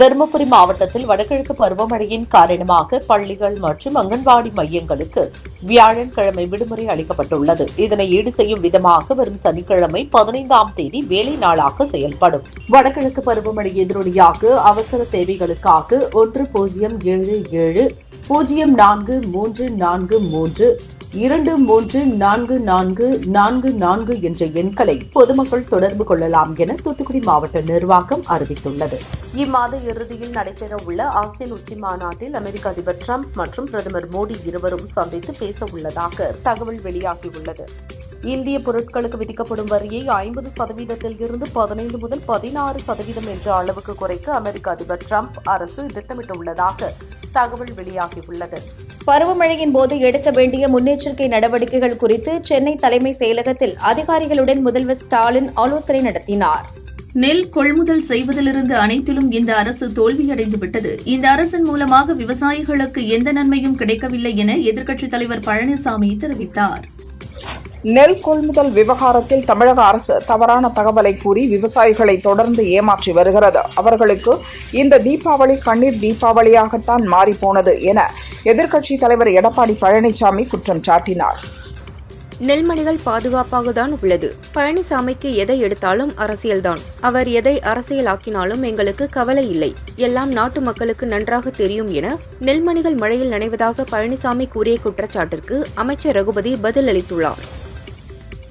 தருமபுரி மாவட்டத்தில் வடகிழக்கு பருவமழையின் காரணமாக பள்ளிகள் மற்றும் அங்கன்வாடி மையங்களுக்கு வியாழன்கிழமை விடுமுறை அளிக்கப்பட்டுள்ளது. இதனை ஈடு செய்யும் விதமாக வரும் சனிக்கிழமை பதினைந்தாம் தேதி வேலை நாளாக செயல்படும். வடகிழக்கு பருவமழை எதிரொலியாக அவசர தேவைகளுக்காக ஒன்று பூஜ்ஜியம் ஏழு ஏழு பூஜ்ஜியம் நான்கு மூன்று நான்கு மூன்று இரண்டு மூன்று நான்கு நான்கு நான்கு நான்கு என்ற எண்களை பொதுமக்கள் தொடர்பு கொள்ளலாம் என தூத்துக்குடி மாவட்ட நிர்வாகம் அறிவித்துள்ளது. இம்மாத இறுதியில் நடைபெறவுள்ள ஆசியன் உச்சி மாநாட்டில் அமெரிக்க அதிபர் டிரம்ப் மற்றும் பிரதமர் மோடி இருவரும் சந்தித்து பேச உள்ளதாக தகவல் வெளியாகியுள்ளது. இந்திய பொருட்களுக்கு விதிக்கப்படும் வரியை ஐம்பது சதவீதத்தில் இருந்து பதினைந்து முதல் பதினாறு சதவீதம் என்ற அளவுக்கு குறைக்க அமெரிக்க அதிபர் டிரம்ப் அரசு திட்டமிட்டுள்ளதாக தகவல் வெளியாகியுள்ளது. பருவமழையின் போது எடுக்க வேண்டிய முன்னெச்சரிக்கை நடவடிக்கைகள் குறித்து சென்னை தலைமை செயலகத்தில் அதிகாரிகளுடன் முதல்வர் ஸ்டாலின் ஆலோசனை நடத்தினார். நெல் கொள்முதல் செய்வதிலிருந்து அனைத்திலும் இந்த அரசு தோல்வியடைந்து விட்டது. இந்த அரசின் மூலமாக விவசாயிகளுக்கு எந்த நன்மையும் கிடைக்கவில்லை என எதிர்க்கட்சித் தலைவர் பழனிசாமி தெரிவித்தார். நெல் கொள்முதல் விவகாரத்தில் தமிழக அரசு தவறான தகவலை கூறி விவசாயிகளை தொடர்ந்து ஏமாற்றி வருகிறது. அவர்களுக்கு இந்த தீபாவளி கண்ணீர் தீபாவளியாகத்தான் மாறிப்போனது என எதிர்க்கட்சித் தலைவர் எடப்பாடி பழனிசாமி குற்றம் சாட்டினார். நெல்மணிகள் பாதுகாப்பாக தான் உள்ளது. பழனிசாமிக்கு எதை எடுத்தாலும் அரசியல்தான். அவர் எதை அரசியலாக்கினாலும் எங்களுக்கு கவலை இல்லை. எல்லாம் நாட்டு மக்களுக்கு நன்றாக தெரியும் என நெல்மணிகள் மழையில் நனைவதாக பழனிசாமி கூறிய குற்றச்சாட்டிற்கு அமைச்சர் ரகுபதி பதில் அளித்துள்ளார்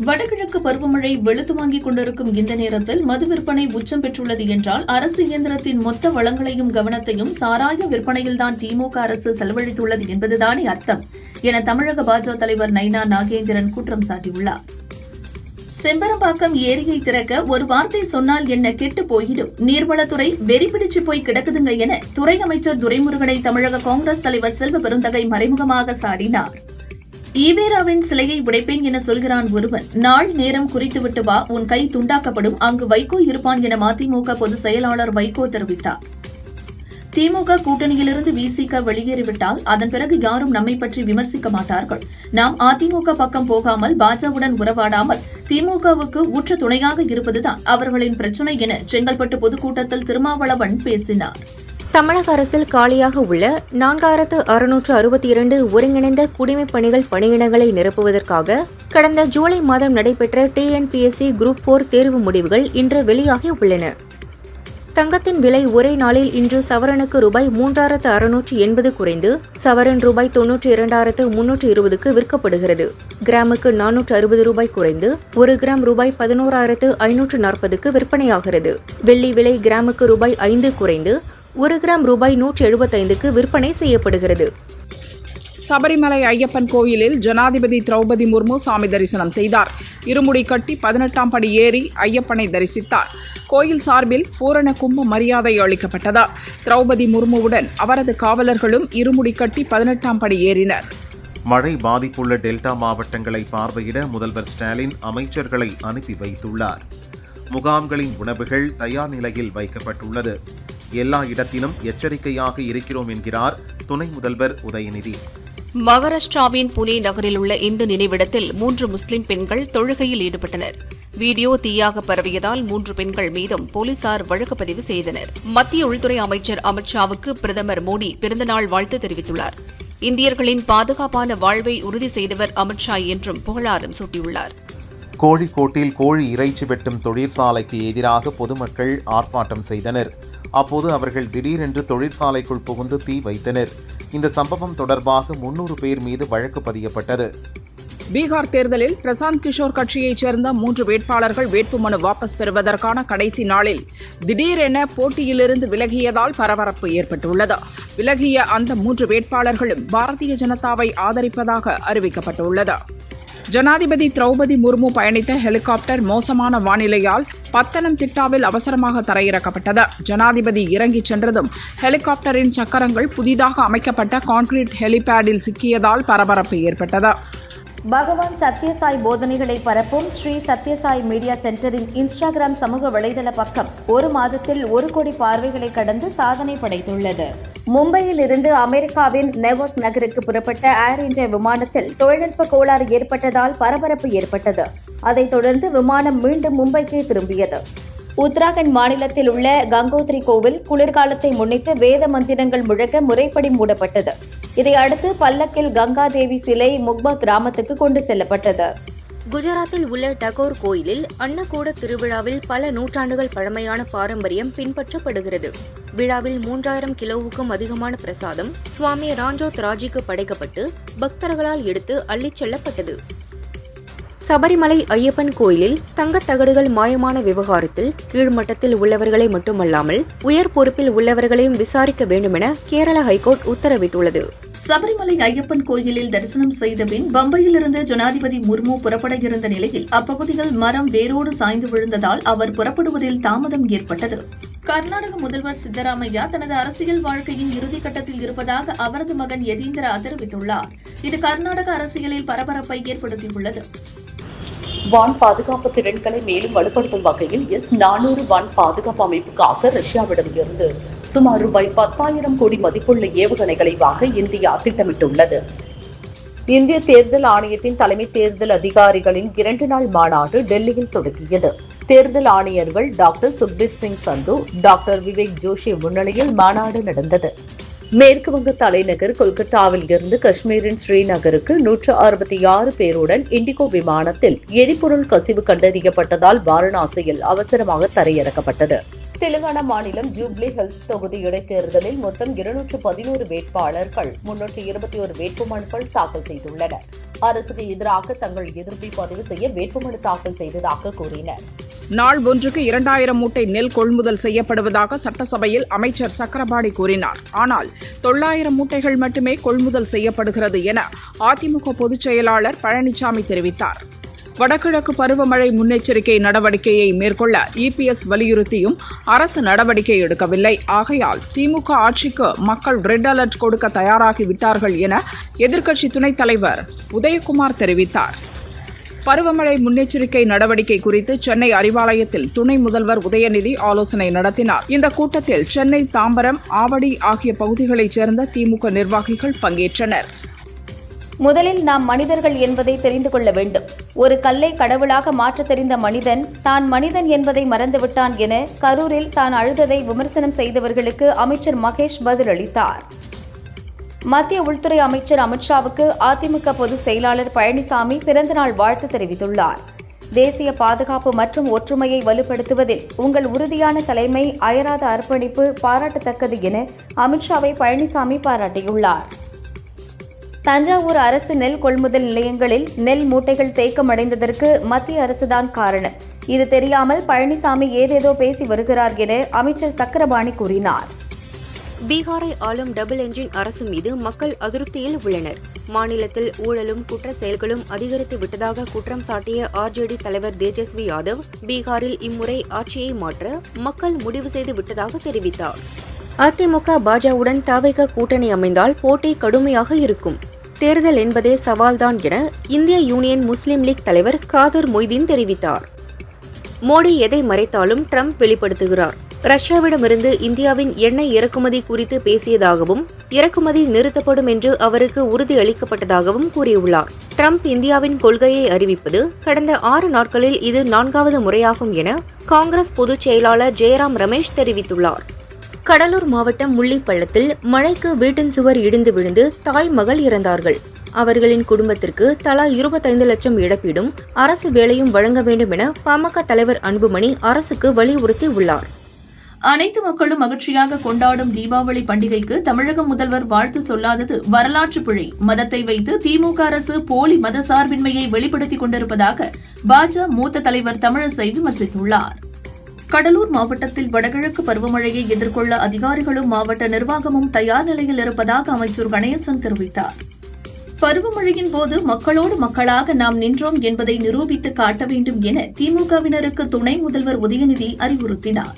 வடகிழக்கு பருவமழை வெளுத்து வாங்கிக் கொண்டிருக்கும் இந்த நேரத்தில் மது விற்பனை உச்சம் பெற்றுள்ளது என்றால் அரசு இயந்திரத்தின் மொத்த வளங்களையும் கவனத்தையும் சாராய விற்பனையில்தான் திமுக அரசு செலவழித்துள்ளது என்பதுதானே அர்த்தம் என தமிழக பாஜக தலைவர் நைனா நாகேந்திரன் குற்றம் சாட்டியுள்ளார். செம்பரம்பாக்கம் ஏரியை திறக்க ஒரு வார்த்தை சொன்னால் என்ன கெட்டு போயிடும். நீர்வளத்துறை வெறி பிடிச்சு போய் கிடக்குதுங்க என துறை அமைச்சர் துரைமுருகனை தமிழக காங்கிரஸ் தலைவர் செல்வ பெருந்தகை மறைமுகமாக சாடினார். ஈவேராவின் சிலையை உடைப்பேன் என சொல்கிறான் ஒருவன். நாள் நேரம் குறித்துவிட்டு வா உன் கை துண்டாக்கப்படும். அங்கு வைகோ இருப்பான் என மதிமுக பொதுச் செயலாளர் வைகோ தெரிவித்தார். திமுக கூட்டணியிலிருந்து விசிக வெளியேறிவிட்டால் அதன் பிறகு யாரும் நம்மை பற்றி விமர்சிக்க மாட்டார்கள். நாம் அதிமுக பக்கம் போகாமல் பாஜவுடன் உறவாடாமல் திமுகவுக்கு உற்ற துணையாக இருப்பதுதான் அவர்களின் பிரச்சினை என செங்கல்பட்டு பொதுக்கூட்டத்தில் திருமாவளவன் பேசினார். தமிழக அரசில் காலியாக உள்ள நான்காயிரத்து அறுநூற்று அறுபத்தி இரண்டு ஒருங்கிணைந்த குடிமைப் பணிகள் பணியிடங்களை நிரப்புவதற்காக கடந்த ஜூலை மாதம் நடைபெற்ற டிஎன்பிஎஸ்சி குரூப் போர் தேர்வு முடிவுகள் இன்று வெளியாகி உள்ளன. தங்கத்தின் விலை ஒரே நாளில் இன்று சவரனுக்கு ரூபாய் மூன்றாயிரத்து அறுநூற்று எண்பது குறைந்து சவரன் ரூபாய் தொன்னூற்றி இரண்டாயிரத்து முன்னூற்று இருபதுக்கு விற்கப்படுகிறது. கிராமுக்கு நானூற்று அறுபது ரூபாய் குறைந்து ஒரு கிராம் ரூபாய் பதினோராயிரத்து ஐநூற்று நாற்பதுக்கு விற்பனையாகிறது. வெள்ளி விலை கிராமுக்கு ரூபாய் ஐந்து குறைந்து ஒரு கிராம் ரூபாய் நூற்று எழுபத்தைந்துக்கு விற்பனை செய்யப்படுகிறது. சபரிமலை ஐயப்பன் கோயிலில் ஜனாதிபதி திரௌபதி முர்மு சாமி தரிசனம் செய்தார். இருமுடி கட்டி பதினெட்டாம் படி ஏறி ஐயப்பனை தரிசித்தார். கோயில் சார்பில் பூரண கும்ப மரியாதை அளிக்கப்பட்டது? திரௌபதி முர்முவுடன் அவரது காவலர்களும் இருமுடி கட்டி பதினெட்டாம் படி ஏறினர். மழை பாதிப்புள்ள டெல்டா மாவட்டங்களை பார்வையிட முதல்வர் ஸ்டாலின் அமைச்சர்களை அனுப்பி வைத்துள்ளார். முகாம்களின் உணவுகள் தயார் நிலையில் வைக்கப்பட்டுள்ளது. எல்லா இடத்திலும் எச்சரிக்கையாக இருக்கிறோம் என்கிறார் துணை முதல்வர் உதயநிதி. மகாராஷ்டிராவின் புனே நகரில் உள்ள இந்து நினைவிடத்தில் மூன்று முஸ்லிம் பெண்கள் தொழுகையில் ஈடுபட்டனர். வீடியோ தீயாக பரவியதால் மூன்று பெண்கள் மீதும் போலீசார் வழக்கு பதிவு செய்தனர். மத்திய உள்துறை அமைச்சர் அமித்ஷாவுக்கு பிரதமர் மோடி பிறந்தநாள் வாழ்த்து தெரிவித்துள்ளார். இந்தியர்களின் பாதுகாப்பான வாழ்வை உறுதி செய்தவர் அமித்ஷா என்றும் புகழாரம் சூட்டியுள்ளார். கோழிக்கோட்டில் கோழி இறைச்சி வெட்டும் தொழிற்சாலைக்கு எதிராக பொதுமக்கள் ஆர்ப்பாட்டம் செய்தனர். அப்போது அவர்கள் திடீரென்று தொழிற்சாலைக்குள் புகுந்து தீ வைத்தனர். இந்த சம்பவம் தொடர்பாக முன்னூறு பேர் மீது வழக்கு பதியப்பட்டது. பீகார் தேர்தலில் பிரசாந்த் கிஷோர் கட்சியைச் சேர்ந்த மூன்று வேட்பாளர்கள் வேட்புமனு வாபஸ் பெறுவதற்கான கடைசி நாளில் திடீரென போட்டியிலிருந்து விலகியதால் பரபரப்பு ஏற்பட்டுள்ளது. விலகிய அந்த மூன்று வேட்பாளர்களும் பாரதிய ஜனதாவை ஆதரிப்பதாக அறிவிக்கப்பட்டுள்ளது. ஜனாதிபதி திரௌபதி முர்மு பயணித்த ஹெலிகாப்டர் மோசமான வானிலையால் பத்தனம்திட்டாவில் அவசரமாக தரையிறக்கப்பட்டது. ஜனாதிபதி இறங்கிச் சென்றதும் ஹெலிகாப்டரின் சக்கரங்கள் புதிதாக அமைக்கப்பட்ட கான்கிரீட் ஹெலிபேடில் சிக்கியதால் பரபரப்பு ஏற்பட்டது. பகவான் சத்யசாய் போதனைகளை பரப்பும் ஸ்ரீ சத்யசாய் மீடியா சென்டரின் இன்ஸ்டாகிராம் சமூக வலைதள பக்கம் ஒரு மாதத்தில் ஒரு கோடி பார்வைகளை கடந்து சாதனை படைத்துள்ளது. மும்பையில் இருந்து அமெரிக்காவின் நெவர்க் நகருக்கு புறப்பட்ட ஏர் இந்தியா விமானத்தில் தொழில்நுட்ப கோளாறு ஏற்பட்டதால் பரபரப்பு ஏற்பட்டது. அதைத் தொடர்ந்து விமானம் மீண்டும் மும்பைக்கே திரும்பியது. உத்தராகண்ட் மாநிலத்தில் உள்ள கங்கோத்ரி கோவில் குளிர்காலத்தை முன்னிட்டு வேத மந்திரங்கள் முழக்க முறைப்படி மூடப்பட்டது. இதையடுத்து பல்லக்கில் கங்காதேவி சிலை முக்பா கிராமத்துக்கு கொண்டு செல்லப்பட்டது. குஜராத்தில் உள்ள டகோர் கோயிலில் அன்னக்கூட திருவிழாவில் பல நூற்றாண்டுகள் பழமையான பாரம்பரியம் பின்பற்றப்படுகிறது. விழாவில் மூன்றாயிரம் கிலோவுக்கும் அதிகமான பிரசாதம் சுவாமி ராஞ்சோத் ராஜிக்கு படைக்கப்பட்டு பக்தர்களால் எடுத்து அள்ளிச் செல்லப்பட்டது. சபரிமலை ஐயப்பன் கோயிலில் தங்கத் தகடுகள் மாயமான விவகாரத்தில் கீழ்மட்டத்தில் உள்ளவர்களை மட்டுமல்லாமல் உயர் பொறுப்பில் உள்ளவர்களையும் விசாரிக்க வேண்டுமென கேரள ஹைகோர்ட் உத்தரவிட்டுள்ளது. சபரிமலை ஐயப்பன் கோயிலில் தரிசனம் செய்த பின் பம்பையிலிருந்து ஜனாதிபதி முர்மு புறப்பட இருந்த நிலையில் அப்பகுதியில் மரம் வேரோடு சாய்ந்து விழுந்ததால் அவர் புறப்படுவதில் தாமதம் ஏற்பட்டது. கர்நாடக முதல்வர் சித்தராமையா தனது அரசியல் வாழ்க்கையின் இறுதிக்கட்டத்தில் இருப்பதாக அவரது மகன் யதீந்திரா தெரிவித்துள்ளார். இது கர்நாடக அரசியலில் பரபரப்பை ஏற்படுத்தியுள்ளது. வான் பாதுகாப்பு திறன்களை மேலும் வலுப்படுத்தும் வகையில் எஸ் நானூறு வான் பாதுகாப்பு அமைப்புக்காக ரஷ்யாவிடம் இருந்து சுமார் ரூபாய் பத்தாயிரம் கோடி மதிப்புள்ள ஏவுகணைகளை வாங்க இந்தியா திட்டமிட்டுள்ளது. இந்திய தேர்தல் ஆணையத்தின் தலைமை தேர்தல் அதிகாரிகளின் இரண்டு நாள் மாநாடு டெல்லியில் தொடங்கியது. தேர்தல் ஆணையர்கள் டாக்டர் சுக்பீர் சிங் சந்து டாக்டர் விவேக் ஜோஷி முன்னிலையில் மாநாடு நடந்தது. மேற்கு வங்க தலைநகர் கொல்கத்தாவில் இருந்து காஷ்மீரின் ஸ்ரீநகருக்கு நூற்று அறுபத்தி ஆறு பேருடன் இண்டிகோ விமானத்தில் எரிபொருள் கசிவு கண்டறியப்பட்டதால் வாரணாசியில் அவசரமாக தரையிறக்கப்பட்டது. தெலுங்கானா மாநிலம் ஜூப்ளி ஹில்ஸ் தொகுதி இடைத்தேர்தலில் மொத்தம் இருநூற்று பதினோரு வேட்பாளர்கள் முன்னூற்று இருபத்தி ஒரு வேட்புமனுக்கள் தாக்கல் செய்துள்ளனர். அரசுக்கு எதிராக தங்கள் எதிர்ப்பை பதிவு செய்ய வேட்புமனு தாக்கல் செய்ததாக கூறினர். நாள் ஒன்றுக்கு இரண்டாயிரம் மூட்டை நெல் கொள்முதல் செய்யப்படுவதாக சட்டசபையில் அமைச்சர் சக்கரபாணி கூறினார். ஆனால் தொள்ளாயிரம் மூட்டைகள் மட்டுமே கொள்முதல் செய்யப்படுகிறது என அதிமுக பொதுச் செயலாளர் பழனிசாமி தெரிவித்தார். வடகிழக்கு பருவமழை முன்னெச்சரிக்கை நடவடிக்கையை மேற்கொள்ள இபிஎஸ் வலியுறுத்தியும் அரசு நடவடிக்கை எடுக்கவில்லை. ஆகையால் திமுக ஆட்சிக்கு மக்கள் ரெட் அலர்ட் கொடுக்க தயாராகிவிட்டார்கள் என எதிர்க்கட்சி துணைத் தலைவர் உதயகுமார் தெரிவித்தார். பருவமழை முன்னெச்சரிக்கை நடவடிக்கை குறித்து சென்னை அறிவாலயத்தில் துணை முதல்வர் உதயநிதி ஆலோசனை நடத்தினார். இந்த கூட்டத்தில் சென்னை தாம்பரம் ஆவடி ஆகிய பகுதிகளைச் சேர்ந்த திமுக நிர்வாகிகள் பங்கேற்றனர். முதலில் நாம் மனிதர்கள் என்பதை தெரிந்து கொள்ள வேண்டும். ஒரு கல்லை கடவுளாக மாற்றத் தெரிந்த மனிதன் தான் மனிதன் என்பதை மறந்துவிட்டான் என கரூரில் தான் அழுததை விமர்சனம் செய்தவர்களுக்கு அமைச்சர் மகேஷ் பதிலளித்தார். மத்திய உள்துறை அமைச்சர் அமித்ஷாவுக்கு அதிமுக பொதுச் செயலாளர் பழனிசாமி பிறந்தநாள் வாழ்த்து தெரிவித்துள்ளார். தேசிய பாதுகாப்பு மற்றும் ஒற்றுமையை வலுப்படுத்துவதில் உங்கள் உறுதியான தலைமை அயராத அர்ப்பணிப்பு பாராட்டத்தக்கது என அமித்ஷாவை பழனிசாமி பாராட்டியுள்ளார். தஞ்சாவூர் அரசு நெல் கொள்முதல் நிலையங்களில் நெல் மூட்டைகள் தேக்கமடைந்ததற்கு மத்திய அரசுதான் காரணம். இது தெரியாமல் பழனிசாமி ஏதேதோ பேசி வருகிறார் என அமைச்சர் சக்கரபாணி கூறினார். பீகாரை ஆளும் டபுள் என்ஜின் அரசு மீது மக்கள் அதிருப்தியில் உள்ளனர். மாநிலத்தில் ஊழலும் குற்ற செயல்களும் அதிகரித்து விட்டதாக குற்றம் சாட்டிய ஆர்ஜேடி தலைவர் தேஜஸ்வி யாதவ் பீகாரில் இம்முறை ஆட்சியை மாற்ற மக்கள் முடிவு செய்து விட்டதாக தெரிவித்தார். அதிமுக பாஜகவுடன் தவிக கூட்டணி அமைந்தால் போட்டி கடுமையாக இருக்கும். தேர்தல் என்பதே சவால்தான் என இந்திய யூனியன் முஸ்லீம் லீக் தலைவர் காதர் மொய்தீன் தெரிவித்தார். மோடி எதை மறைத்தாலும் ட்ரம்ப் வெளிப்படுத்துகிறார். ரஷ்யாவிடமிருந்து இந்தியாவின் எண்ணெய் இறக்குமதி குறித்து பேசியதாகவும் இறக்குமதி நிறுத்தப்படும் என்று அவருக்கு உறுதி அளிக்கப்பட்டதாகவும் கூறியுள்ளார். ட்ரம்ப் இந்தியாவின் கொள்கையை அறிவிப்பது கடந்த ஆறு நாட்களில் இது நான்காவது முறையாகும் என காங்கிரஸ் பொதுச் செயலாளர் ஜெயராம் ரமேஷ் தெரிவித்துள்ளார். கடலூர் மாவட்டம் முள்ளிப்பள்ளத்தில் மழைக்கு வீட்டின் சுவர் இடிந்து விழுந்து தாய் மகள் இறந்தார்கள். அவர்களின் குடும்பத்திற்கு தலா இருபத்தைந்து லட்சம் இழப்பீடும் அரசு வேலையும் வழங்க வேண்டும் என பாமக தலைவர் அன்புமணி அரசுக்கு வலியுறுத்தி உள்ளார். அனைத்து மக்களும் மகிழ்ச்சியாக கொண்டாடும் தீபாவளி பண்டிகைக்கு தமிழக முதல்வர் வாழ்த்து சொல்லாதது வரலாற்று பிழை. மதத்தை வைத்து திமுக அரசு போலி மதசார்பின்மையை வெளிப்படுத்திக் கொண்டிருப்பதாக பாஜக மூத்த தலைவர் தமிழிசை விமர்சித்துள்ளார். கடலூர் மாவட்டத்தில் வடகிழக்கு பருவமழையை எதிர்கொள்ள அதிகாரிகளும் மாவட்ட நிர்வாகமும் தயார் நிலையில் இருப்பதாக அமைச்சர் கணேசன் தெரிவித்தார். பருவமழையின் போது மக்களோடு மக்களாக நாம் நின்றோம் என்பதை நிரூபித்து காட்ட வேண்டும் என திமுகவினருக்கு துணை முதல்வர் உதயநிதி அறிவுறுத்தினார்.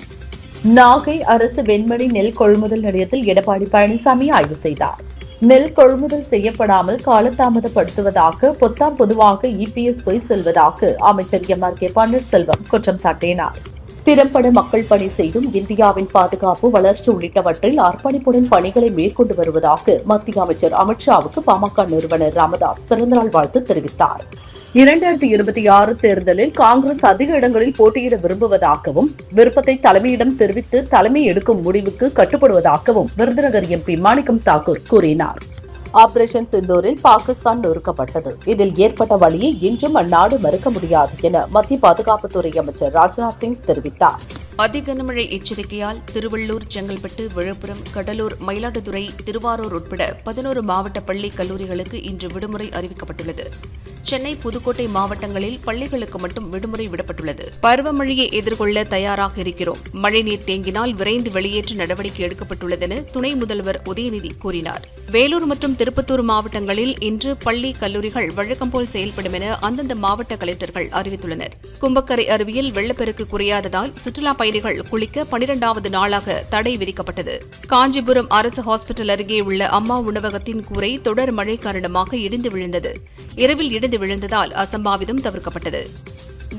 நாகை அரசு வெண்மணி நெல் கொள்முதல் நிலையத்தில் எடப்பாடி பழனிசாமி ஆய்வு செய்தார். நெல் கொள்முதல் செய்யப்படாமல் காலதாமதப்படுத்துவதாக பொத்தாம் பொதுவாக இபிஎஸ் போய் செல்வதாக அமைச்சர் எம் ஆர் கே பன்னீர்செல்வம் குற்றம் சாட்டினார். திறம்பட மக்கள் பணி செய்தும் இந்தியாவின் பாதுகாப்பு வளர்ச்சி உள்ளிட்டவற்றில் அர்ப்பணிப்புடன் பணிகளை மேற்கொண்டு வருவதாக மத்திய அமைச்சர் அமித்ஷாவுக்கு பாமக நிறுவனர் ராமதாஸ் பிறந்தநாள் வாழ்த்து தெரிவித்தார். இரண்டாயிரத்தி இருபத்தி ஆறு தேர்தலில் காங்கிரஸ் அதிக இடங்களில் போட்டியிட விரும்புவதாகவும் விருப்பத்தை தலைமையிடம் தெரிவித்து தலைமை எடுக்கும் முடிவுக்கு கட்டுப்படுவதாகவும் விருதுநகர் எம்பி மாணிக்கம் தாக்கூர் கூறினார். ஆபரேஷன் சிந்தூரில் பாகிஸ்தான் நொறுக்கப்பட்டது. இதில் ஏற்பட்ட வழியை இன்றும் அந்நாடு மறுக்க முடியாது என மத்திய பாதுகாப்புத்துறை அமைச்சர் ராஜ்நாத் சிங் தெரிவித்தார். அதி கனமழை எச்சரிக்கையால் திருவள்ளூர் செங்கல்பட்டு விழுப்புரம் கடலூர் மயிலாடுதுறை திருவாரூர் உட்பட பதினோரு மாவட்ட பள்ளி கல்லூரிகளுக்கு இன்று விடுமுறை அறிவிக்கப்பட்டுள்ளது. சென்னை புதுக்கோட்டை மாவட்டங்களில் பள்ளிகளுக்கு மட்டும் விடுமுறை விடப்பட்டுள்ளது. பருவமழையை எதிர்கொள்ள தயாராக இருக்கிறோம். மழைநீர் தேங்கினால் விரைந்து வெளியேற்ற நடவடிக்கை எடுக்கப்பட்டுள்ளதென துணை முதல்வர் உதயநிதி கூறினார். வேலூர் மற்றும் திருப்பத்தூர் மாவட்டங்களில் இன்று பள்ளி கல்லூரிகள் வழக்கம்போல் செயல்படும் என அந்தந்த மாவட்ட கலெக்டர்கள் அறிவித்துள்ளனர். கும்பக்கரை அருவியில் வெள்ளப்பெருக்கு குறையாததால் சுற்றுலா பயணிகள் குளிக்க பனிரெண்டாவது நாளாக தடை விதிக்கப்பட்டது. காஞ்சிபுரம் அரசு ஹாஸ்பிட்டல் அருகே உள்ள அம்மா உணவகத்தின் கூரை தொடர் மழை காரணமாக இடிந்து விழுந்தது. இரவில் இடிந்து விழுந்ததால் அசம்பாவிதம் தவிர்க்கப்பட்டது.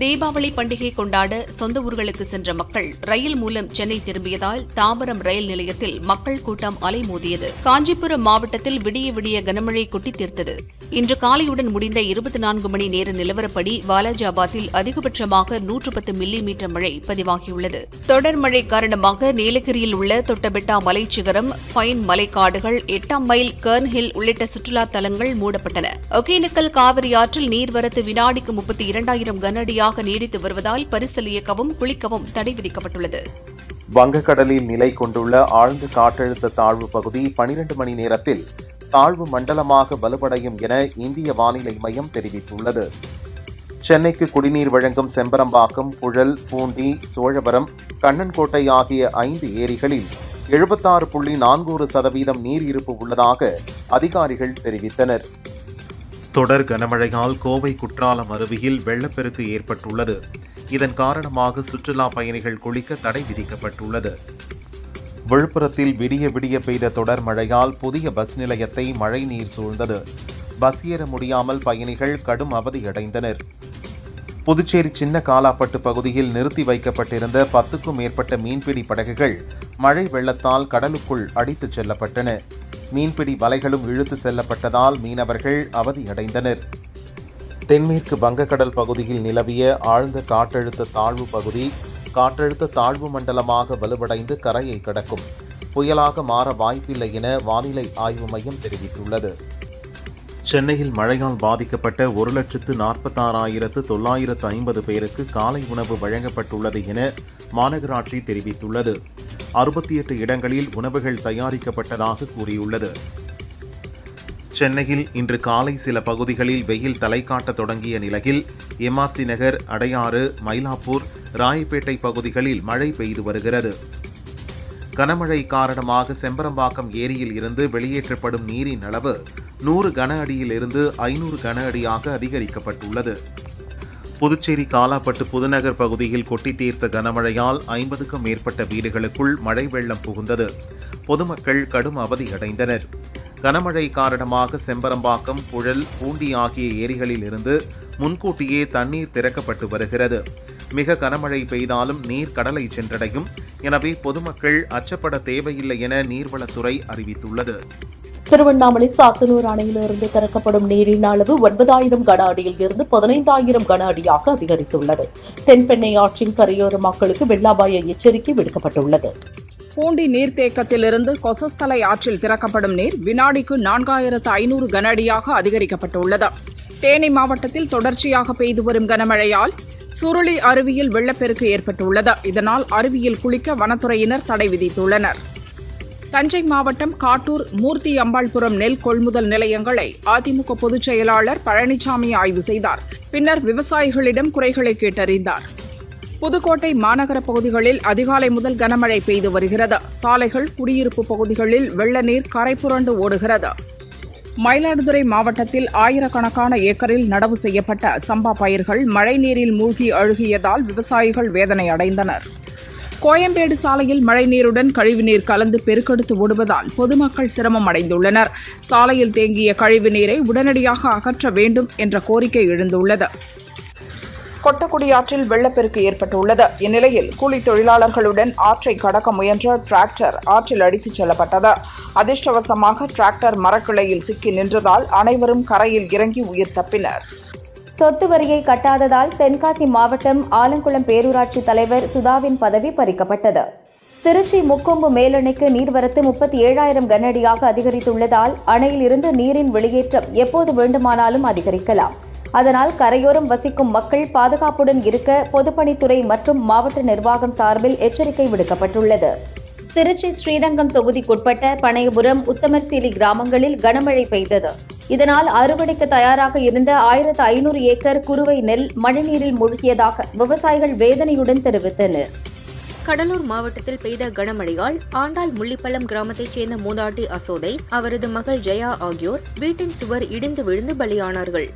தீபாவளி பண்டிகை கொண்டாட சொந்த ஊர்களுக்கு சென்ற மக்கள் ரயில் மூலம் சென்னை திரும்பியதால் தாம்பரம் ரயில் நிலையத்தில் மக்கள் கூட்டம் அலைமோதியது. காஞ்சிபுரம் மாவட்டத்தில் விடிய விடிய கனமழை கொட்டி தீர்த்தது. இன்று காலையுடன் முடிந்த இருபத்தி நான்கு மணி நேர நிலவரப்படி வாலாஜாபாத்தில் அதிகபட்சமாக நூற்று பத்து மில்லி மீட்டர் மழை பதிவாகியுள்ளது. தொடர் மழை காரணமாக நீலகிரியில் உள்ள தொட்டபெட்டா மலைச்சிகரம் ஃபைன் மலைக்காடுகள் எட்டாம் மைல் கர்ன்ஹில் உள்ளிட்ட சுற்றுலா தலங்கள் மூடப்பட்டன. ஒகேனக்கல் காவிரி ஆற்றில் நீர்வரத்து வினாடிக்கு முப்பத்தி இரண்டாயிரம் கனஅடியாக நீடித்து வருவதால் பரிசல் இயக்கவும் குளிக்கவும் தடை விதிக்கப்பட்டுள்ளது. வங்கக்கடலில் நிலை கொண்டுள்ள ஆழ்ந்த காற்றழுத்த தாழ்வு பகுதி பனிரெண்டு மணி நேரத்தில் தாழ்வு மண்டலமாக வலுவடையும் என இந்திய வானிலை மையம் தெரிவித்துள்ளது. சென்னைக்கு குடிநீர் வழங்கும் செம்பரம்பாக்கம் புழல் பூண்டி சோழவரம் கண்ணன்கோட்டை ஆகிய ஐந்து ஏரிகளில் எழுபத்தாறு புள்ளி நான்கு சதவீதம் நீர் இருப்பு உள்ளதாக அதிகாரிகள் தெரிவித்தனர். தொடர் கனமழையால் கோவை குற்றாலம் அருவியில் வெள்ளப்பெருக்கு ஏற்பட்டுள்ளது. இதன் காரணமாக சுற்றுலா பயணிகள் குளிக்க தடை விதிக்கப்பட்டுள்ளது. விழுப்புரத்தில் விடிய விடிய பெய்த தொடர் மழையால் புதிய பஸ் நிலையத்தை மழை நீர் சூழ்ந்தது. பஸ் ஏற முடியாமல் பயணிகள் கடும் அவதியடைந்தனர். புதுச்சேரி சின்ன காலாப்பட்டு பகுதியில் நிறுத்தி வைக்கப்பட்டிருந்த பத்துக்கும் மேற்பட்ட மீன்பிடி படகுகள் மழை வெள்ளத்தால் கடலுக்குள் அடித்துச் செல்லப்பட்டன. மீன்பிடி வலைகளும் இழுத்து செல்லப்பட்டதால் மீனவர்கள் அவதியடைந்தனர். தென்மேற்கு வங்கக்கடல் பகுதியில் நிலவிய ஆழ்ந்த காற்றழுத்த தாழ்வு பகுதி காற்றழுத்த தாழ்வு மண்டலமாக வலுவடைந்து கரையை கடக்கும். புயலாக மாற வாய்ப்பில்லை என வானிலை ஆய்வு மையம் தெரிவித்துள்ளது. சென்னையில் மழையால் பாதிக்கப்பட்ட ஒரு லட்சத்து நாற்பத்தாறாயிரத்து தொள்ளாயிரத்து ஐம்பது பேருக்கு காலை உணவு வழங்கப்பட்டுள்ளது என மாநகராட்சி தெரிவித்துள்ளது. அறுபத்தி எட்டு இடங்களில் உணவுகள் தயாரிக்கப்பட்டதாக கூறியுள்ளது. சென்னையில் இன்று காலை சில பகுதிகளில் வெயில் தலை காட்டத் தொடங்கிய நிலையில் எம்ஆர்சி நகர் அடையாறு மயிலாப்பூர் ராயப்பேட்டை பகுதிகளில் மழை பெய்து வருகிறது. கனமழை காரணமாக செம்பரம்பாக்கம் ஏரியில் இருந்து வெளியேற்றப்படும் நீரின் அளவு நூறு கன அடியில் இருந்து ஐநூறு கன அடியாக அதிகரிக்கப்பட்டுள்ளது. புதுச்சேரி காலாப்பட்டு புதுநகர் பகுதியில் கொட்டி தீர்த்த கனமழையால் ஐம்பதுக்கும் மேற்பட்ட வீடுகளுக்குள் மழை வெள்ளம் புகுந்தது. பொதுமக்கள் கடும் அவதியடைந்தனர். கனமழை காரணமாக செம்பரம்பாக்கம் புழல் பூண்டி ஆகிய ஏரிகளில் இருந்து முன்கூட்டியே தண்ணீர் திறக்கப்பட்டு வருகிறது. மிக கனமழை பெய்தாலும் நீர் கடலை சென்றடையும். எனவே பொதுமக்கள் அச்சப்பட தேவையில்லை என நீர்வளத்துறை அறிவித்துள்ளது. திருவண்ணாமலை சாத்தனூர் அணையிலிருந்து திறக்கப்படும் நீரின் அளவு ஒன்பதாயிரம் கன அடியில் இருந்து பதினைந்தாயிரம் கன அடியாக அதிகரித்துள்ளது. தென்பெண்ணை ஆற்றின் கரையோர மக்களுக்கு வெள்ள அபாய எச்சரிக்கை விடுக்கப்பட்டுள்ளது. பூண்டி நீர்த்தேக்கத்திலிருந்து கொசஸ்தலை ஆற்றில் திறக்கப்படும் நீர் வினாடிக்கு நான்காயிரத்து ஐநூறு கன அடியாக அதிகரிக்கப்பட்டுள்ளது. தேனி மாவட்டத்தில் தொடர்ச்சியாக பெய்து வரும் கனமழையால் சுருளி அருவியில் வெள்ளப்பெருக்கு ஏற்பட்டுள்ளது. இதனால் அருவியில் குளிக்க வனத்துறையினர் தடை விதித்துள்ளனர். தஞ்சை மாவட்டம் காட்டூர் மூர்த்தி அம்பாள்புரம் நெல் கொள்முதல் நிலையங்களை அதிமுக பொதுச் செயலாளர் பழனிசாமி ஆய்வு செய்தார். பின்னர் விவசாயிகளிடம் குறைகளை கேட்டறிந்தார். புதுக்கோட்டை மாநகர பகுதிகளில் அதிகாலை முதல் கனமழை பெய்து வருகிறது. சாலைகள் குடியிருப்பு பகுதிகளில் வெள்ள நீர் கரை புரண்டு ஓடுகிறது. மயிலாடுதுறை மாவட்டத்தில் ஆயிரக்கணக்கான ஏக்கரில் நடவு செய்யப்பட்ட சம்பா பயிர்கள் மழைநீரில் மூழ்கி அழுகியதால் விவசாயிகள் வேதனை அடைந்தனர். கோயம்பேடு சாலையில் மழைநீருடன் கழிவுநீர் கலந்து பெருக்கெடுத்து ஓடுவதால் பொதுமக்கள் சிரமம் அடைந்துள்ளனர். சாலையில் தேங்கிய கழிவுநீரை உடனடியாக அகற்ற வேண்டும் என்ற கோரிக்கை எழுந்துள்ளது. கொட்டக்குடி ஆற்றில் வெள்ளப்பெருக்கு ஏற்பட்டுள்ளது. இந்நிலையில் கூலி தொழிலாளர்களுடன் ஆற்றை கடக்க முயன்ற டிராக்டர் ஆற்றில் அடித்துச் செல்லப்பட்டது. அதிர்ஷ்டவசமாக டிராக்டர் மரக்கிளையில் சிக்கி நின்றதால் அனைவரும் கரையில் இறங்கி உயிர் தப்பினர். சொத்து வரியை கட்டாததால் தென்காசி மாவட்டம் ஆலங்குளம் பேரூராட்சி தலைவர் சுதாவின் பதவி பறிக்கப்பட்டது. திருச்சி முக்கொம்பு மேலணைக்கு நீர்வரத்து முப்பத்தி ஏழாயிரம் கனஅடியாக அதிகரித்துள்ளதால் அணையில் இருந்து நீரின் வெளியேற்றம் எப்போது வேண்டுமானாலும் அதிகரிக்கலாம். அதனால் கரையோரம் வசிக்கும் மக்கள் பாதுகாப்புடன் இருக்க பொதுப்பணித்துறை மற்றும் மாவட்ட நிர்வாகம் சார்பில் எச்சரிக்கை விடுக்கப்பட்டுள்ளது. திருச்சி ஸ்ரீரங்கம் தொகுதிக்குட்பட்ட பனையபுரம் உத்தமர்சீலி கிராமங்களில் கனமழை பெய்தது. இதனால் அறுவடைக்கு தயாராக இருந்த ஆயிரத்து ஐநூறு ஏக்கர் குறுவை நெல் மழைநீரில் மூழ்கியதாக விவசாயிகள் வேதனையுடன் தெரிவித்தனர். கடலூர் மாவட்டத்தில் பெய்த கனமழையால் ஆண்டாள் முள்ளிப்பள்ளம் கிராமத்தைச் சேர்ந்த மூதாட்டி அசோதை அவரது மகள் ஜெயா ஆகியோர் வீட்டின் சுவர் இடிந்து விழுந்து பலியானார்கள்.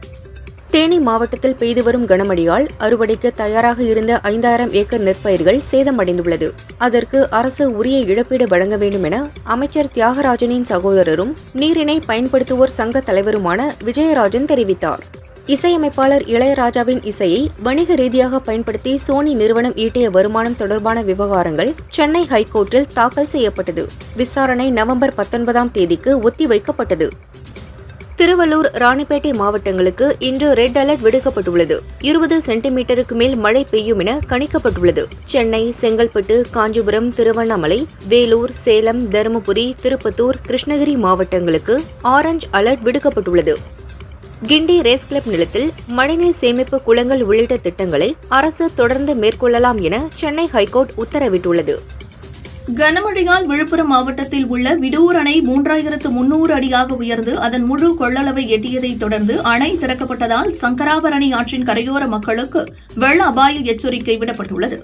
தேனி மாவட்டத்தில் பெய்து வரும் கனமழையால் அறுவடைக்கு தயாராக இருந்த ஐந்தாயிரம் ஏக்கர் நெற்பயிர்கள் சேதமடைந்துள்ளது. அதற்கு அரசு உரிய இழப்பீடு வழங்க வேண்டும் என அமைச்சர் தியாகராஜனின் சகோதரரும் நீரினை பயன்படுத்துவோர் சங்க தலைவருமான விஜயராஜன் தெரிவித்தார். இசையமைப்பாளர் இளையராஜாவின் இசையை வணிக ரீதியாக பயன்படுத்தி சோனி நிறுவனம் ஈட்டிய வருமானம் தொடர்பான விவகாரங்கள் சென்னை ஹைகோர்ட்டில் தாக்கல் செய்யப்பட்டது. விசாரணை நவம்பர் பத்தொன்பதாம் தேதிக்கு ஒத்திவைக்கப்பட்டது. திருவள்ளூர் ராணிப்பேட்டை மாவட்டங்களுக்கு இன்று ரெட் அலர்ட் விடுக்கப்பட்டுள்ளது. இருபது சென்டிமீட்டருக்கு மேல் மழை பெய்யும் என கணிக்கப்பட்டுள்ளது. சென்னை செங்கல்பட்டு காஞ்சிபுரம் திருவண்ணாமலை வேலூர் சேலம் தருமபுரி திருப்பத்தூர் கிருஷ்ணகிரி மாவட்டங்களுக்கு ஆரஞ்ச் அலர்ட் விடுக்கப்பட்டுள்ளது. கிண்டி ரேஸ் கிளப் நிலத்தில் மழைநீர் சேமிப்பு குளங்கள் உள்ளிட்ட திட்டங்களை அரசு தொடர்ந்து மேற்கொள்ளலாம் என சென்னை ஹைகோர்ட் உத்தரவிட்டுள்ளது. கனமழையால் விழுப்புரம் மாவட்டத்தில் உள்ள விடூர் அணை மூன்றாயிரத்து முன்னூறு அடியாக உயர்ந்து அதன் முழு கொள்ளளவை எட்டியதைத் தொடர்ந்து அணை திறக்கப்பட்டதால் சங்கராபரணி ஆற்றின் கரையோர மக்களுக்கு வெள்ள அபாய எச்சரிக்கை விடப்பட்டுள்ளது.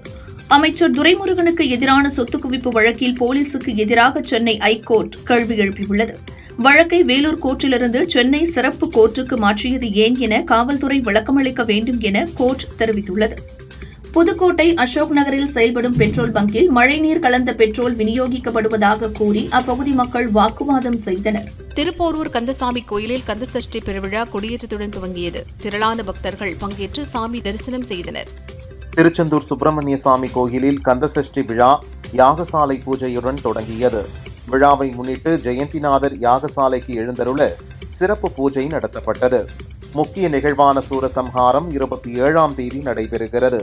அமைச்சர் துரைமுருகனுக்கு எதிரான சொத்து குவிப்பு வழக்கில் போலீசுக்கு எதிராக சென்னை ஐகோர்ட் கேள்வி எழுப்பியுள்ளது. வழக்கை வேலூர் கோர்ட்டிலிருந்து சென்னை சிறப்பு கோர்ட்டுக்கு மாற்றியது ஏன் என காவல்துறை விளக்கமளிக்க வேண்டும் என கோர்ட் தெரிவித்துள்ளது. புதுக்கோட்டை அசோக் நகரில் செயல்படும் பெட்ரோல் பங்கில் மழைநீர் கலந்த பெட்ரோல் விநியோகிக்கப்படுவதாக கூறி அப்பகுதி மக்கள் வாக்குவாதம் செய்தனர். திருப்போரூர் கந்தசாமி கோயிலில் கந்தசஷ்டி பெருவிழா கொடியேற்றத்துடன் துவங்கியது. திரளான பக்தர்கள் பங்கேற்று சாமி தரிசனம் செய்தனர். திருச்செந்தூர் சுப்பிரமணிய சாமி கோயிலில் கந்தசஷ்டி விழா யாகசாலை பூஜையுடன் தொடங்கியது. விழாவை முன்னிட்டு ஜெயந்திநாதர் யாகசாலைக்கு எழுந்தருள சிறப்பு பூஜை நடத்தப்பட்டது. முக்கிய நிகழ்வான சூரசம்ஹாரம் இருபத்தி ஏழாம் தேதி நடைபெறுகிறது.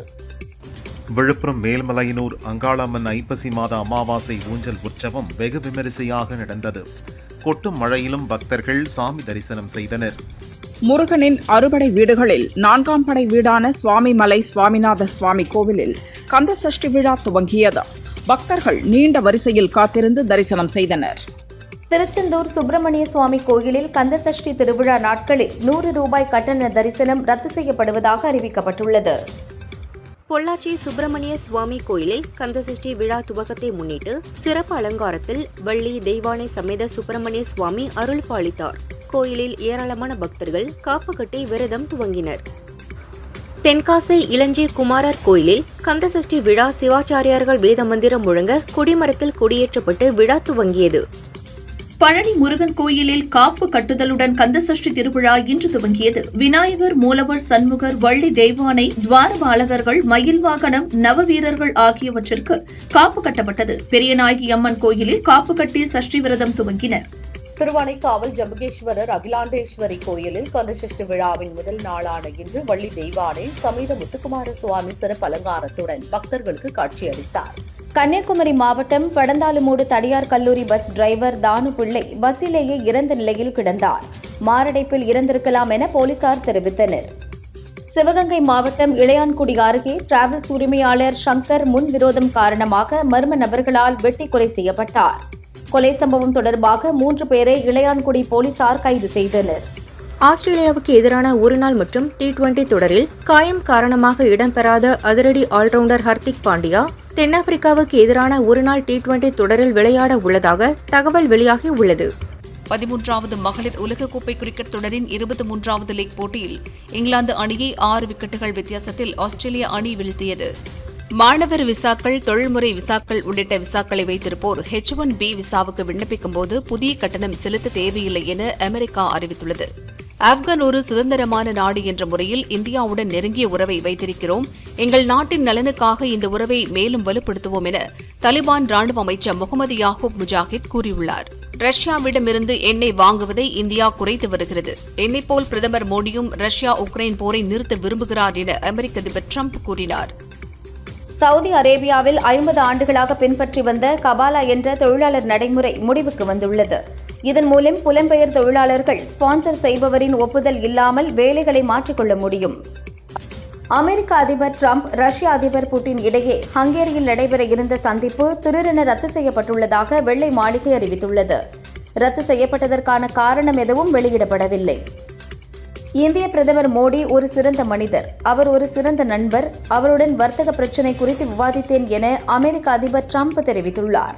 விழுப்புரம் மேல்மலையனூர் அங்காளம்மன் ஐப்பசி மாத அமாவாசை ஊஞ்சல் உற்சவம் வெகு விமரிசையாக நடந்தது. கொட்டும் மழையிலும் பக்தர்கள் சாமி தரிசனம் செய்தனர். முருகனின் அறுபடை வீடுகளில் நான்காம் படை வீடான சுவாமிமலை சுவாமிநாத சுவாமி கோவிலில் கந்த சஷ்டி விழா துவங்கியது. பக்தர்கள் நீண்ட வரிசையில் காத்திருந்து தரிசனம் செய்தனர். திருச்செந்தூர் சுப்பிரமணிய சுவாமி கோயிலில் கந்தசஷ்டி திருவிழா நாட்களில் நூறு ரூபாய் கட்டண தரிசனம் ரத்து செய்யப்படுவதாக அறிவிக்கப்பட்டுள்ளது. பொள்ளாச்சி சுப்பிரமணிய சுவாமி கோயிலில் கந்தசஷ்டி விழா துவக்கத்தை முன்னிட்டு சிறப்பு அலங்காரத்தில் வள்ளி தெய்வானை சமேத சுப்பிரமணிய சுவாமி அருள் பாலித்தார். கோயிலில் ஏராளமான பக்தர்கள் காப்பு கட்டி விரதம் துவங்கினர். தென்காசி இளஞ்சி குமாரர் கோயிலில் கந்தசஷ்டி விழா சிவாச்சாரியார்கள் வேத மந்திரம் முழங்க கொடிமரத்தில் கொடியேற்றப்பட்டு விழா துவங்கியது. பழனி முருகன் கோயிலில் காப்பு கட்டுதலுடன் கந்தசஷ்டி திருவிழா இன்று துவங்கியது. விநாயகர் மூலவர் சண்முகர் வள்ளி தெய்வானை துவாரபாலகர்கள் மயில் வாகனம் நவவீரர்கள் ஆகியவற்றிற்கு காப்பு கட்டப்பட்டது. பெரியநாயகி அம்மன் கோயிலில் காப்பு கட்டி சஷ்டி விரதம் துவங்கினர். திருவானைக்காவல் ஜம்புகேஸ்வரர் அகிலாண்டேஸ்வரி கோயிலில் கந்தசஷ்டி விழாவின் முதல் நாளான இன்று வள்ளி தெய்வானை சமீத முத்துக்குமார சுவாமி சிறப்பு அலங்காரத்துடன் பக்தர்களுக்கு காட்சியளித்தார். கன்னியாகுமரி மாவட்டம் படந்தாலுமூடு தனியார் கல்லூரி பஸ் டிரைவர் தானு பிள்ளை பஸ்ஸிலேயே இறந்த நிலையில் கிடந்தார். மாரடைப்பில் இறந்திருக்கலாம் என போலீசார் தெரிவித்தனர். சிவகங்கை மாவட்டம் இளையான்குடி அருகே டிராவல்ஸ் உரிமையாளர் சங்கர் முன்விரோதம் காரணமாக மர்ம நபர்களால் வெட்டி கொலை செய்யப்பட்டார். கொலை சம்பவம் தொடர்பாக மூன்று பேரை இளையான்குடி போலீசார் கைது செய்தனர். ஆஸ்திரேலியாவுக்கு எதிரான ஒருநாள் மற்றும் டி டுவெண்டி தொடரில் காயம் காரணமாக இடம்பெறாத அதிரடி ஆல்ரவுண்டர் ஹர்திக் பாண்டியா தென்னாப்பிரிக்காவுக்கு எதிரான ஒருநாள் டி டுவெண்டி தொடரில் விளையாட உள்ளதாக தகவல் வெளியாகி உள்ளது. பதிமூன்றாவது மகளிர் உலகக்கோப்பை கிரிக்கெட் தொடரின் இருபத்தி மூன்றாவது லீக் போட்டியில் இங்கிலாந்து அணியை ஆறு விக்கெட்டுகள் வித்தியாசத்தில் ஆஸ்திரேலிய அணி வீழ்த்தியது. மாணவர் விசாக்கள் தொழில்முறை விசாக்கள் உள்ளிட்ட விசாக்களை வைத்திருப்போர் ஹெச் ஒன் பி விசாவுக்கு விண்ணப்பிக்கும் போது புதிய கட்டணம் செலுத்த தேவையில்லை என அமெரிக்கா அறிவித்துள்ளது. ஆப்கான் ஒரு சுதந்திரமான நாடு என்ற முறையில் இந்தியாவுடன் நெருங்கிய உறவை வைத்திருக்கிறோம். எங்கள் நாட்டின் நலனுக்காக இந்த உறவை மேலும் வலுப்படுத்துவோம் என தலிபான் ராணுவ அமைச்சர் முகமது யாகூப் முஜாஹித் கூறியுள்ளார். ரஷ்யாவிடமிருந்து எண்ணெய் வாங்குவதை இந்தியா குறைத்து வருகிறது. என்னை போல் பிரதமர் மோடியும் ரஷ்யா உக்ரைன் போரை நிறுத்த விரும்புகிறார் என அமெரிக்க அதிபர் ட்ரம்ப் கூறினார். சவுதி அரேபியாவில் ஐம்பது ஆண்டுகளாக பின்பற்றி வந்த கபாலா என்ற தொழிலாளர் நடைமுறை முடிவுக்கு வந்துள்ளது. இதன் மூலம் புலம்பெயர் தொழிலாளர்கள் ஸ்பான்சர் செய்பவரின் ஒப்புதல் இல்லாமல் வேலைகளை மாற்றிக்கொள்ள முடியும். அமெரிக்க அதிபர் ட்ரம்ப் ரஷ்ய அதிபர் புட்டின் இடையே ஹங்கேரியில் நடைபெற இருந்த சந்திப்பு திடீரென ரத்து செய்யப்பட்டுள்ளதாக வெள்ளை மாளிகை அறிவித்துள்ளது. ரத்து செய்யப்பட்டதற்கான காரணம் எதுவும் வெளியிடப்படவில்லை. இந்திய பிரதமர் மோடி ஒரு சிறந்த மனிதர். அவர் ஒரு சிறந்த நண்பர். அவருடன் வர்த்தக பிரச்சினை குறித்து விவாதித்தேன் என அமெரிக்க அதிபர் ட்ரம்ப் தெரிவித்துள்ளார்.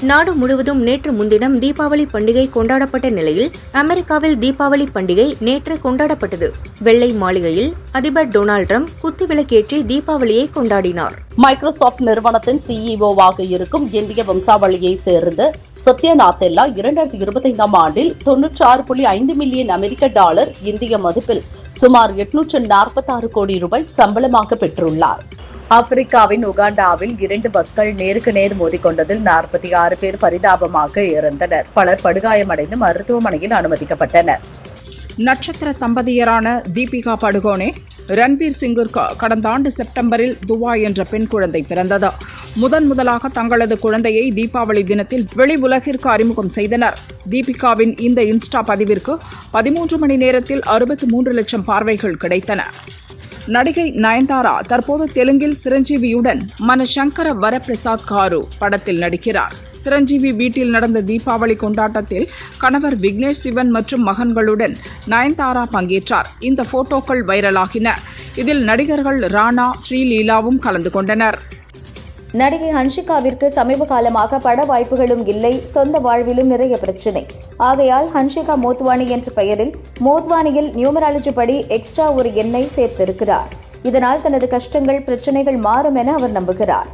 நாடு முழுவதும் நேற்று முன்தினம் தீபாவளி பண்டிகை கொண்டாடப்பட்ட நிலையில் அமெரிக்காவில் தீபாவளி பண்டிகை நேற்று கொண்டாடப்பட்டது. வெள்ளை மாளிகையில் அதிபர் டொனால்ட் ட்ரம்ப் குத்துவிளக்கேற்றி தீபாவளியை கொண்டாடினார். மைக்ரோசாப்ட் நிறுவனத்தின் சிஇஓவாக இருக்கும் இந்திய வம்சாவளியைச் சேர்ந்த சத்யா நாத்தெல்லா இரண்டாயிரத்தி இருபத்தைந்தாம் ஆண்டில் தொன்னூற்றி ஆறு புள்ளி ஐந்து மில்லியன் அமெரிக்க டாலர் இந்திய மதிப்பில் சுமார் எட்நூற்று நாற்பத்தாறு கோடி ரூபாய் சம்பளமாக பெற்றுள்ளார். ஆப்பிரிக்காவின் உகாண்டாவில் இரண்டு பஸ்கள் நேருக்கு நேர் மோதிக்கொண்டதில் நாற்பத்தி ஆறு பேர் பரிதாபமாக இறந்தனர். பலர் படுகாயமடைந்து மருத்துவமனையில் அனுமதிக்கப்பட்டனர். நட்சத்திர தம்பதியரான தீபிகா படுகோனே ரன்வீர் சிங்கிற்கு கடந்த ஆண்டு செப்டம்பரில் துவா என்ற பெண் குழந்தை பிறந்தது. முதன் முதலாக தங்களது குழந்தையை தீபாவளி தினத்தில் வெளி உலகிற்கு அறிமுகம் செய்தனர். தீபிகாவின் இந்த இன்ஸ்டா பதிவிற்கு பதிமூன்று மணி நேரத்தில் அறுபத்து மூன்று லட்சம் பார்வைகள் கிடைத்தன. நடிகை நயன்தாரா தற்போது தெலுங்கில் சிரஞ்சீவியுடன் மனசங்கர வரப்பிரசாத் காரு படத்தில் நடிக்கிறார். சிரஞ்சீவி வீட்டில் நடந்த தீபாவளி கொண்டாட்டத்தில் கணவர் விக்னேஷ் சிவன் மற்றும் மகன்களுடன் நயன்தாரா பங்கேற்றார். இந்த போட்டோக்கள் வைரலாகின. இதில் நடிகர்கள் ராணா ஸ்ரீலீலாவும் கலந்து கொண்டனர். நடிகை ஹன்ஷிகாவிற்கு சமீப காலமாக பட வாய்ப்புகளும் இல்லை. சொந்த வாழ்விலும் நிறைய பிரச்சினை. ஆகையால் ஹன்ஷிகா மோத்வானி என்ற பெயரில் மோத்வானியில் நியூமராலஜி படி எக்ஸ்ட்ரா ஒரு எண்ணை சேர்த்திருக்கிறார். இதனால் தனது கஷ்டங்கள் பிரச்சனைகள் மாறும் என அவர் நம்புகிறார்.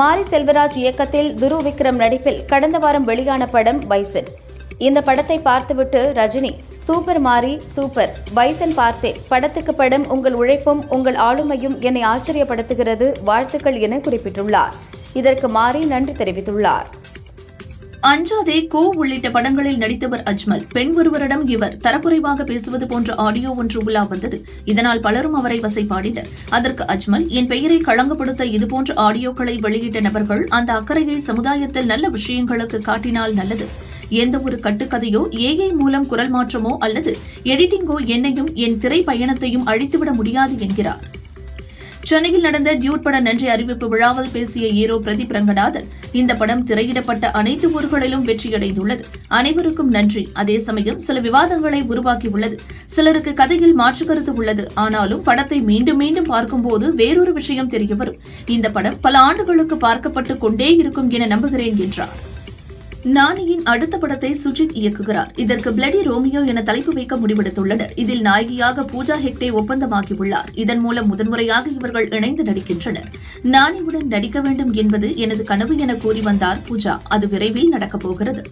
மாரி செல்வராஜ் இயக்கத்தில் துரு விக்ரம் நடிப்பில் கடந்த வாரம் வெளியான படம் பைசன். இந்த படத்தை பார்த்துவிட்டு Rajini super Mari super. Bison பார்த்தே. படத்துக்கு படம் உங்கள் உழைப்பும் உங்கள் ஆளுமையும் என்னை ஆச்சரியப்படுத்துகிறது. வாழ்த்துக்கள் என குறிப்பிட்டுள்ளார். இதற்கு மாறி நன்றி தெரிவித்துள்ளார். அஞ்சாதே கோ உள்ளிட்ட படங்களில் நடித்தவர் அஜ்மல். பெண் ஒருவரிடம் இவர் தரக்குறைவாக பேசுவது போன்ற ஆடியோ ஒன்று உலா வந்தது. இதனால் பலரும் அவரை வசைபாடினர். அதற்கு அஜ்மல் என் பெயரை களங்கப்படுத்த இதுபோன்ற ஆடியோக்களை வெளியிட்ட நபர்கள் அந்த அக்கறையை சமுதாயத்தில் நல்ல விஷயங்களுக்கு காட்டினால் நல்லது. எந்த ஒரு கட்டுக்கதையோ ஏஐ மூலம் குரல் மாற்றமோ அல்லது எடிட்டிங்கோ என்னையும் என் திரை பயணத்தையும் அழித்துவிட முடியாது என்கிறார். சென்னையில் நடந்த டியூட் பட நன்றி அறிவிப்பு விழாவில் பேசிய ஹீரோ பிரதீப் ரங்கநாதன் இந்த படம் திரையிடப்பட்ட அனைத்து ஊர்களிலும் வெற்றியடைந்துள்ளது. அனைவருக்கும் நன்றி. அதே சமயம் சில விவாதங்களை உருவாக்கியுள்ளது. சிலருக்கு கதையில் மாற்று கருத்து உள்ளது. ஆனாலும் படத்தை மீண்டும் மீண்டும் பார்க்கும்போது வேறொரு விஷயம் தெரியவரும். இந்த படம் பல ஆண்டுகளுக்கு பார்க்கப்பட்டு கொண்டே இருக்கும் என நம்புகிறேன் என்றார். நானியின் அடுத்த படத்தை சுஜித் இயக்குகிறார். இதற்கு பிளடி ரோமியோ என தலைப்பு வைக்க முடிவெடுத்துள்ளனர். இதில் நாயகியாக பூஜா ஹெக்டே ஒப்பந்தமாகியுள்ளார். இதன் மூலம் முதன்முறையாக இவர்கள் இணைந்து நடிக்கின்றனர். நானியுடன் நடிக்க வேண்டும் என்பது எனது கனவு என கூறி வந்தார் பூஜா. அது விரைவில் நடக்கப் போகிறது.